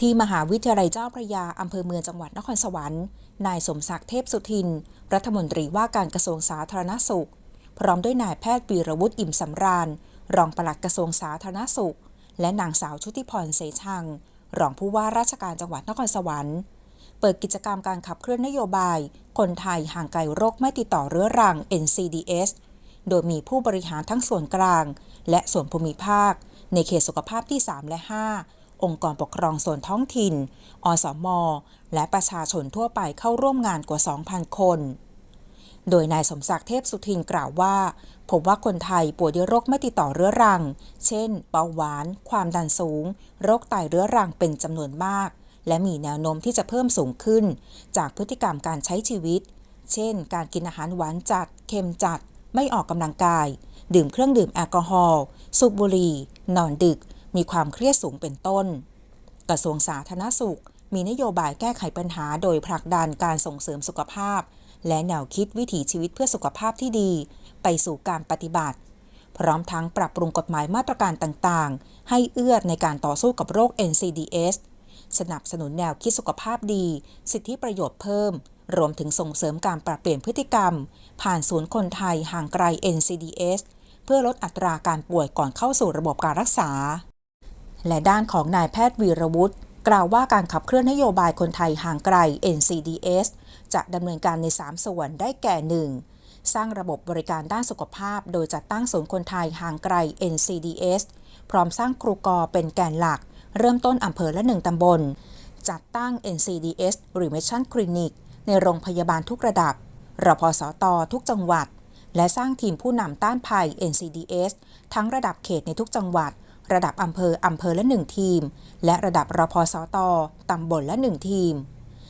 ที่มหาวิทยาลัยเจ้าพระยาอำเภอเมืองจังหวัดนครสวรรค์ นายสมศักดิ์เทพสุทิน รัฐมนตรีว่าการกระทรวงสาธารณสุข พร้อมด้วยนายแพทย์วีรวุฒิอิ่มสำราญ รองปลัดกระทรวงสาธารณสุข และนางสาวชุติพรเสชัง รองผู้ว่าราชการจังหวัดนครสวรรค์ เปิดกิจกรรมการขับเคลื่อนนโยบาย คนไทยห่างไกลโรคไม่ติดต่อเรื้อรัง NCDS โดยมีผู้บริหารทั้งส่วนกลาง และส่วนภูมิภาค ในเขตสุขภาพที่ 3 และ 5 องค์กรปกครองส่วนท้องถิ่น อสม และประชาชนทั่วไปเข้าร่วมงานกว่า 2,000 คน โดยนายสมศักดิ์เทพสุทินกล่าวว่า พบว่าคนไทยป่วยด้วยโรคไม่ติดต่อเรื้อรัง เช่น เบาหวาน ความดันสูง โรคไตเรื้อรังเป็นจำนวนมาก และมีแนวโน้มที่จะเพิ่มสูงขึ้น จากพฤติกรรมการใช้ชีวิต เช่น การกินอาหารหวานจัด เค็มจัด ไม่ออกกำลังกาย ดื่มเครื่องดื่มแอลกอฮอล์ สูบบุหรี่ นอนดึก มีความเครียดสูงเป็นต้น กระทรวงสาธารณสุข มีนโยบายแก้ไขปัญหาโดยผลักดันการส่งเสริมสุขภาพ และแนวคิดวิถีชีวิตเพื่อสุขภาพที่ดี ไปสู่การปฏิบัติ พร้อมทั้งปรับปรุงกฎหมายมาตรการต่างๆ ให้เอื้อในการต่อสู้กับโรค NCDS สนับสนุนแนวคิดสุขภาพดี สิทธิประโยชน์เพิ่ม รวมถึงส่งเสริมการปรับเปลี่ยนพฤติกรรม ผ่านศูนย์คนไทยห่างไกล NCDS เพื่อลดอัตราการป่วยก่อนเข้าสู่ระบบการรักษา และด้านของนายแพทย์วีรวุฒิกล่าวว่าการขับเคลื่อนนโยบายคนไทยห่างไกล NCDS จะดำเนินการใน 3 ส่วนได้แก่ 1. สร้างระบบบริการด้านสุขภาพ โดยจัดตั้งศูนย์คนไทยห่างไกล NCDS พร้อมสร้างครูกอเป็นแกนหลัก เริ่มต้นอำเภอละหนึ่งตำบล จัดตั้ง NCDS Remission Clinic ในโรงพยาบาลทุกระดับรพสตทุกจังหวัด และสร้างทีมผู้นำต้านภัย NCDS ทั้งระดับเขตในทุกจังหวัด ระดับอำเภออำเภอละหนึ่งทีม และระดับรพสตตำบลละหนึ่งทีม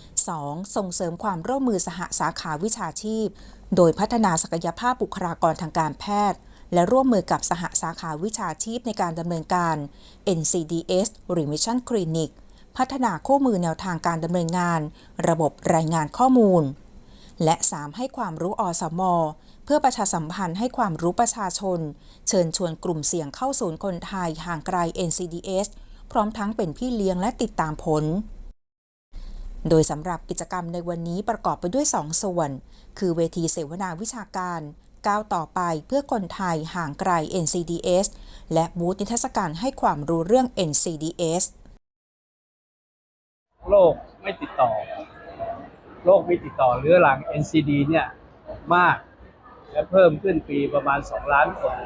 2. ส่งเสริมความร่วมมือสหสาขาวิชาชีพ โดยพัฒนาศักยภาพบุคลากรทางการแพทย์ และร่วมมือกับสหสาขาวิชาชีพในการดำเนินการ NCDS Remission Clinic พัฒนาคู่มือแนวทางการดำเนินงาน ระบบรายงานข้อมูล และ 3. ให้ความรู้อสม เพื่อประชาสัมพันธ์ให้ความรู้ประชาชน เชิญชวนกลุ่มเสี่ยงเข้าศูนย์คนไทยห่างไกล NCDS พร้อมทั้งเป็นพี่เลี้ยงและติดตามผล โดยสำหรับกิจกรรมในวันนี้ประกอบไปด้วย 2 ส่วน คือเวทีเสวนาวิชาการก้าวต่อไปเพื่อคนไทยห่างไกล NCDS และบูธนิทรรศการให้ความรู้เรื่อง NCDS โรคไม่ติดต่อ โรคไม่ติดต่อเรื้อรัง NCD เนี่ยมากและเพิ่มขึ้นปีประมาณ 2 ล้านคน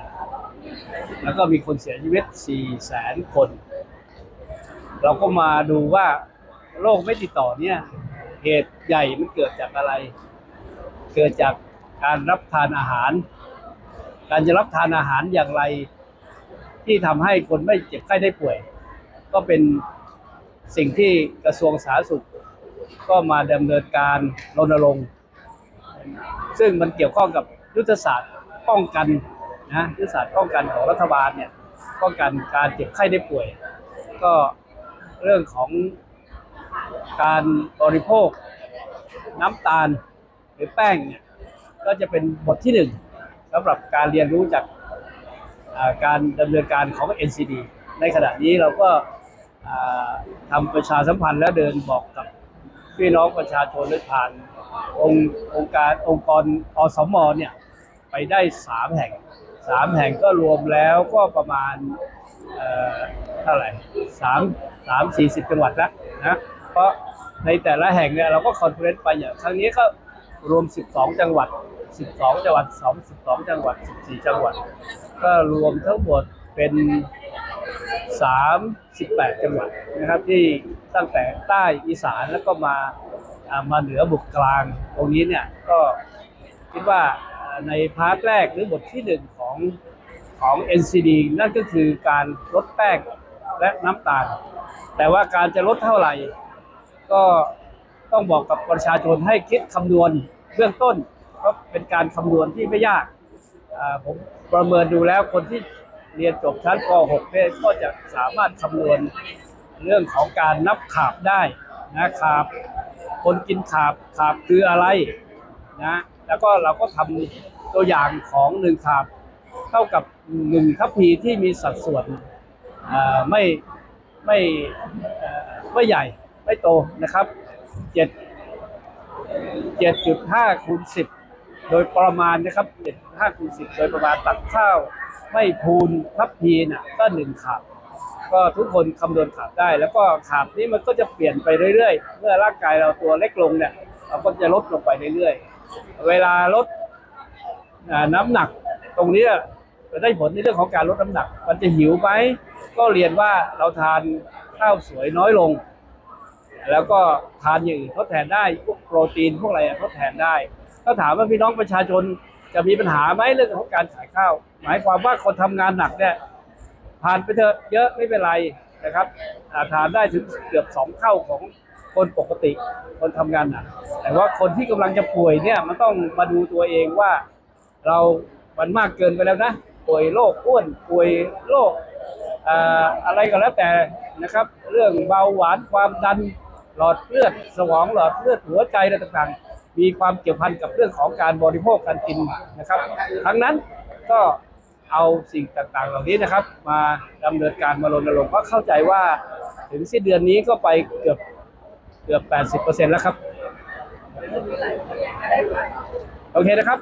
แล้วก็มีคนเสียชีวิต 4 แสนคน เราก็มาดูว่าโรคไม่ติดต่อเนี่ยเหตุใหญ่มันเกิดจากอะไร เกิดจากการรับทานอาหาร การจะรับทานอาหารอย่างไร ที่ทำให้คนไม่เจ็บไข้ได้ป่วย ก็เป็นสิ่งที่กระทรวงสาธารณสุข ก็มาดำเนินการรณรงค์ซึ่งมันเกี่ยวข้องกับยุทธศาสตร์ป้องกันนะยุทธศาสตร์ป้องกันของรัฐบาลเนี่ยป้องกันการเจ็บไข้ได้ป่วย ก็เรื่องของการบริโภคน้ำตาลหรือแป้งเนี่ยก็จะเป็นบทที่หนึ่งสำหรับการเรียนรู้จากาการดำเนินการของ NCD ในขณะนี้เราก็ทำประชาสัมพันธ์และเดินบอกกับ พี่น้องประชาชนโดยผ่าน องค์องค์การองค์กรอสมเนี่ยไปได้สามแห่งสามแห่งก็รวมแล้วก็ประมาณเอ่อเท่าไหร่สามสามสี่สิบจังหวัดล้วนะเพราะในแต่ละแห่งเนี่ยเราก็คอนเฟรนซ์ไปอย่างครั้งนี้ก็รวม 12 จังหวัด 12 จังหวัด2 12 จังหวัด 14 จังหวัด ก็รวมทั้งหมดเป็น 38 จังหวัดนะครับที่ตั้งแต่ใต้อีสานแล้วก็มามาเหนือบุกกลางตรงนี้เนี่ยก็คิดว่าในพาร์ทแรกหรือบทที่หนึ่งของของ NCD นั่นก็คือการลดแป้งและน้ำตาล แต่ว่าการจะลดเท่าไหร่ ก็ต้องบอกกับประชาชนให้คิดคำนวณเบื้องต้นเพราะเป็นการคำนวณที่ไม่ยากผมประเมินดูแล้วคนที่ เรียนจบชั้นป .6 เนี่ยก็จะสามารถคำนวณเรื่องของการนับขาบได้นะขาบ คนกินขาบขาบคืออะไรนะแล้วก็เราก็ทำตัวอย่างของหนึ่งขาบ เท่ากับหนึ่งทัพพีที่มีสัดส่วนไม่ไม่ไม่ใหญ่ไม่โตนะครับเจ็ดเจ็ดจุดห้าคูณสิบโดยประมาณนะครับเจ็ดห้าคูณสิบโดยประมาณตักข้าว ไม่พูนทับพีน่ะก็หนึ่งขาบก็ทุกคนคำนวณขาบได้ แล้วก็ขาบนี้มันก็จะเปลี่ยนไปเรื่อยๆ เมื่อร่างกายเราตัวเล็กลงเนี่ยเราก็จะลดลงไปเรื่อยๆ เวลาลดน้ำหนักตรงนี้จะได้ผลในเรื่องของการลดน้ำหนัก มันจะหิวไหมก็เรียนว่าเราทานข้าวสวยน้อยลง แล้วก็ทานอย่างอื่นทดแทนได้พวกโปรตีนพวกอะไรทดแทนได้ ถ้าถามว่าพี่น้องประชาชนจะมีปัญหาไหมเรื่องของการขายข้าว หมายความว่าคนทำงานหนักเนี่ยทานไปเถอะเยอะไม่เป็นไรนะครับอาทานได้ถึงเกือบสองเท่าของคนปกติ คนทำงานหนักแต่ว่าคนที่กำลังจะป่วยเนี่ยมันต้องมาดูตัวเองว่าเรามันมากเกินไปแล้วนะป่วยโรคอ้วนป่วยโรคออะไรก็แล้วแต่นะครับ เรื่องเบาหวานความดันหลอดเลือดสมองหลอดเลือดหัวใจอะไรต่างๆ มีความเกี่ยวพันกับเรื่องของการบริโภคการกินนะครับ ทั้งนั้นก็ เอาสิ่งต่างๆ เหล่านี้นะครับ มาดำเนินการมารณรงค์ก็เข้าใจว่าถึงสิ้นเดือนนี้ก็ไปเกือบเกือบ 80%แล้วครับ โอเคนะครับ